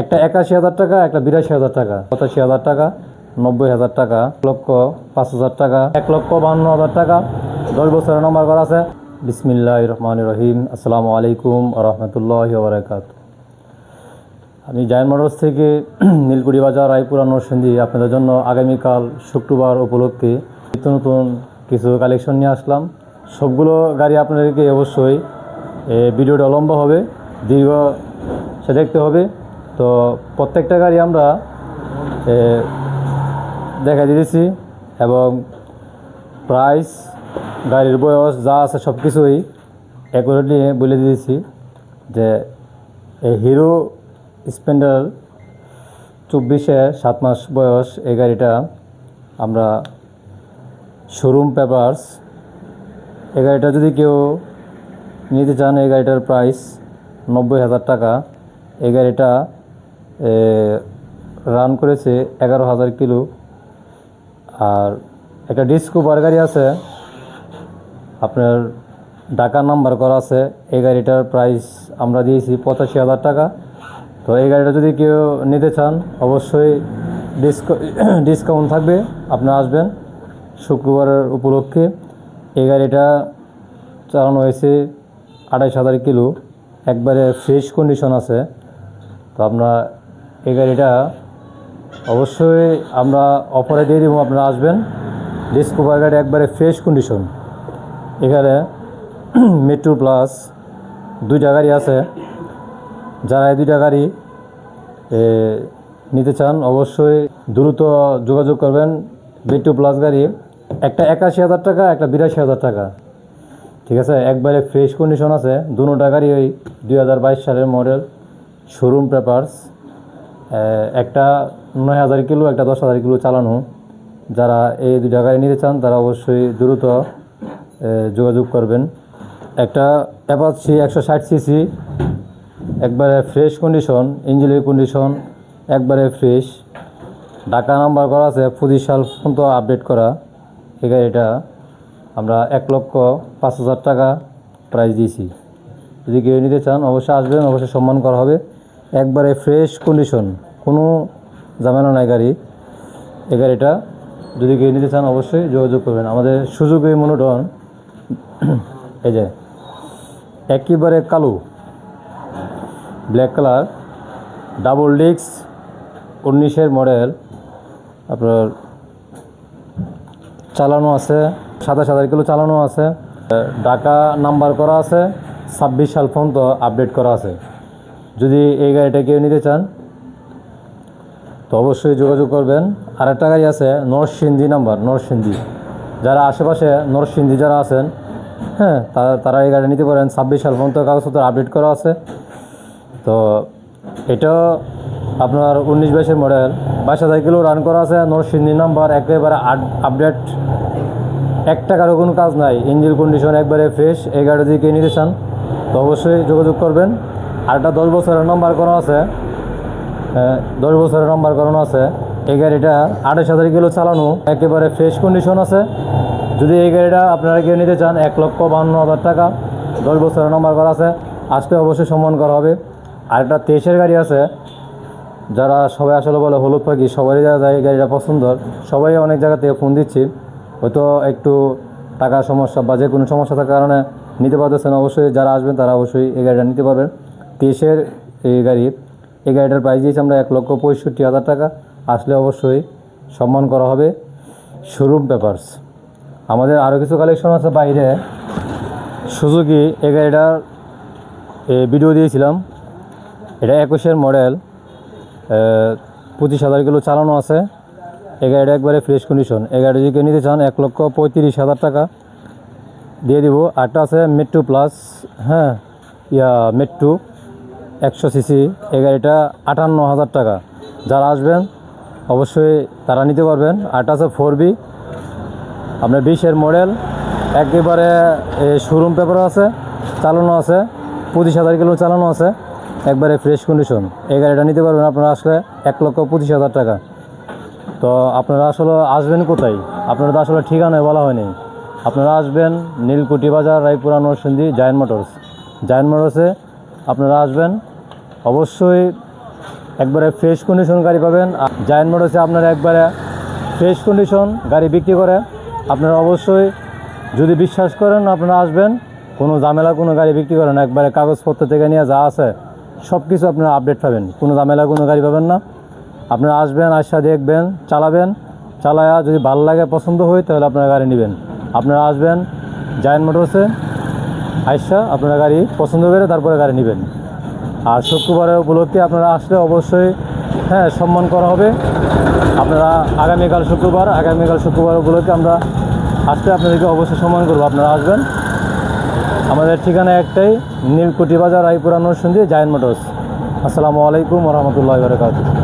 একটা একাশি হাজার টাকা, একটা বিরাশি হাজার টাকা, পঁচাশি হাজার টাকা, নব্বই হাজার টাকা লক্ষ পাঁচ হাজার টাকা, এক লক্ষ বান্ন হাজার টাকা। দশ বছরের নম্বর করা আছে। বিসমিল্লাহ রহমান রহিম। আসসালামু আলাইকুম রহমতুল্লাহ বারাকাত আমি জায়ন মোটরস থেকে নীলকুড়ি বাজার, রায়পুরা, নরসিংদী আপনাদের জন্য আগামীকাল শুক্রবার উপলক্ষে নিত্য নতুন কিছু কালেকশন নিয়ে আসলাম। সবগুলো গাড়ি আপনাদেরকে অবশ্যই ভিডিওটা লম্বা হবে, দীর্ঘ, সে দেখতে হবে। তো প্রত্যেকটা গাড়ি আমরা দেখা দিয়েছি এবং প্রাইস গাড়ির বয়স যা আছে সব কিছুই অ্যাকুরেটলি বলে দিয়েছি যে এই হিরো স্প্লেন্ডার চব্বিশে সাত মাস বয়স এই গাড়িটা আমরা শোরুম পেপার্স এই গাড়িটা যদি কেউ নিতে চান, এই গাড়িটার প্রাইস নব্বই হাজার টাকা। এই গাড়িটা রান করেছে এগারো হাজার কিলো। আর একটা ডিসকোভার গাড়ি আছে। আপনার ঢাকা নাম্বার করা আছে। এই গাড়িটার প্রাইস আমরা দিয়েছি পঁচাশি হাজার টাকা। তো এই গাড়িটা যদি কেউ নিতে চান, অবশ্যই ডিসকা ডিসকাউন্ট থাকবে। আপনারা আসবেন শুক্রবারের উপলক্ষে। এই গাড়িটা চালানো হয়েছে আড়াইশ হাজার কিলো। একবারে ফ্রেশ কন্ডিশন আছে। তো আমরা এই গাড়িটা অবশ্যই আমরা অফারে দিয়ে দেবো, আপনারা আসবেন। ডিসকোভার গাড়ি একবারে ফ্রেশ কন্ডিশন এখানে মেট্রো প্লাস দুইটা গাড়ি আছে। যারা এই দুইটা গাড়ি নিতে চান, অবশ্যই দ্রুত যোগাযোগ করবেন মেট্রো প্লাস গাড়ি। একটা একাশি হাজার টাকা, একটা বিরাশি হাজার টাকা। ঠিক আছে? একবারে ফ্রেশ কন্ডিশন আছে। দুটা গাড়ি ওই দুই হাজার বাইশ সালের মডেল শোরুম পেপারস একটা নয় হাজার কিলো, একটা দশ হাজার কিলো চালানো। যারা এই দুইটা গাড়ি নিতে চান, তারা অবশ্যই দ্রুত যোগাযোগ করবেন। একটা অ্যাপাচি একশো ষাট সিসি একবারে ফ্রেশ কন্ডিশন ইঞ্জিনের কন্ডিশন একবারে ফ্রেশ ঢাকা নাম্বার করা আছে, পঁচিশ সাল পর্যন্ত আপডেট করা। এই গাড়িটা আমরা এক লক্ষ পাঁচ হাজার টাকা প্রাইস দিয়েছি। যদি কেউ নিতে চান, অবশ্যই আসবেন, অবশ্যই সম্মান করা হবে। একবারে ফ্রেশ কন্ডিশন কোনো ঝামেলা নাই গাড়ি। এই গাড়িটা যদি কেউ নিতে চান অবশ্যই যোগাযোগ করবেন। আমাদের সুযোগ মনোটন এই যে, একেবারে কালো ব্ল্যাক কালার ডাবল ডিক্স উনিশের মডেল আপনার চালানো আছে, সাতাশ হাজার কিলো চালানো আছে ঢাকা নাম্বার করা আছে, ছাব্বিশ সাল পর্যন্ত আপডেট করা আছে। যদি এই গাড়িটা কেউ নিতে চান, তো অবশ্যই যোগাযোগ করবেন। আর একটা গাড়ি আছে নরসিংদী নাম্বার, নরসিংদী। যারা আশেপাশে নরসিংদী যারা আছেন হ্যাঁ তারা তারা এই গাড়ি নিতে পারেন। ছাব্বিশ সাল পর্যন্ত কাগজপত্র আপডেট করা আছে। তো এটা আপনার উনিশ বাইশের মডেল। বাইশ হাজার কিলো রান করা আছে, নরসিংদী নাম্বার, একেবারে আপডেট এক টাকারও কোনো কাজ নাই। ইঞ্জিন কন্ডিশন একবারে ফ্রেশ এই গাড়ি কেউ নিতে চান, তো অবশ্যই যোগাযোগ করবেন। আর একটা দশ বছরের নম্বর করা আছে। দশ বছরের নম্বর করানো আছে। এই গাড়িটা আঠাশ হাজার কিলো চালানো, একেবারে ফ্রেশ কন্ডিশন আছে। যদি এই গাড়িটা আপনারা কেউ নিতে চান, এক লক্ষ বান্ন হাজার টাকা দশ বছরের নম্বর করা আছে। আসলে অবশ্যই সম্মান করা হবে। আর একটা তেইশের গাড়ি আছে। যারা সবাই আসলে বলে হলুদ পাখি, সবারই যারা এই গাড়িটা পছন্দ, সবাই অনেক জায়গা থেকে ফোন দিচ্ছি। হয়তো একটু টাকার সমস্যা বা যে কোনো সমস্যা থাকার কারণে নিতে পারতেছেন, অবশ্যই যারা আসবেন তারা অবশ্যই এই গাড়িটা নিতে পারবেন। তেইশের এই গাড়ির এই গাড়িটার প্রাইস দিয়েছি আমরা এক লক্ষ পঁয়ষট্টি হাজার টাকা। আসলে অবশ্যই সম্মান করা হবে শোরুম পেপারস আমাদের আরও কিছু কালেকশন আছে বাইরে। সুজুকি এই গাড়িটার ভিডিও দিয়েছিলাম। এটা একুশের মডেল পঁচিশ হাজার কিলো চালানো আছে। এই গাড়িটা একবারে ফ্রেশ কন্ডিশন এই গাড়ি যদি নিতে চান, এক লক্ষ পঁয়ত্রিশ হাজার টাকা। দিয়ে দিব। আরটা আছে মেট্রো প্লাস হ্যাঁ ইয়া মেট্রো একশো সিসি, এই গাড়িটা আটান্ন হাজার টাকা। যারা আসবেন, অবশ্যই তারা নিতে পারবেন। আরটা আছে ফোর বি আপনার বিশের মডেল একেবারে শোরুম পেপার আছে, চালানো আছে, পঁচিশ হাজার কিলো চালানো আছে, একবারে ফ্রেশ কন্ডিশন এই গাড়িটা নিতে পারবেন আপনারা আসলে এক লক্ষ পঁচিশ হাজার টাকা। তো আপনারা আসলে আসবেন কোথায়? আপনারা তো আসলে ঠিকানায় বলা হয়নি। আপনারা আসবেন নীলকুটি বাজার, রায়পুরা, নরসিংদী জায়ন মোটরস জায়ন মোটরসে আপনারা আসবেন অবশ্যই একবারে ফ্রেশ কন্ডিশন গাড়ি পাবেন। জায়েন্ট মোটরসে আপনারা একবারে ফ্রেশ কন্ডিশন গাড়ি বিক্রি করে আপনারা অবশ্যই যদি বিশ্বাস করেন আপনারা আসবেন, কোনো ঝামেলা, কোনো গাড়ি বিক্রি করেন একবারে কাগজপত্র থেকে নিয়ে যা আছে সব কিছু আপনারা আপডেট পাবেন। কোনো ঝামেলা, কোনো গাড়ি পাবেন না। আপনারা আসবেন, আসা, দেখবেন, চালাবেন। চালায়া যদি ভালো লাগে, পছন্দ হয়, তাহলে আপনারা গাড়ি নেবেন। আপনারা আসবেন জায়েন্ট মোটরসে আইসা আপনারা গাড়ি পছন্দ করে তারপরে গাড়ি নেবেন। আর শুক্রবারের উপলক্ষে আপনারা আসলে অবশ্যই হ্যাঁ সম্মান করা হবে। আপনারা আগামীকাল শুক্রবার আগামীকাল শুক্রবার উপলক্ষে আমরা আসলে আপনাদেরকে অবশ্যই সম্মান করব। আপনারা আসবেন। আমাদের ঠিকানা একটাই নীলকুটি বাজার রায়পুরা, নরসিংদী, জায়ন মোটরস। আসসালামু আলাইকুম রহমতুল্লাহ বারকাতুহ।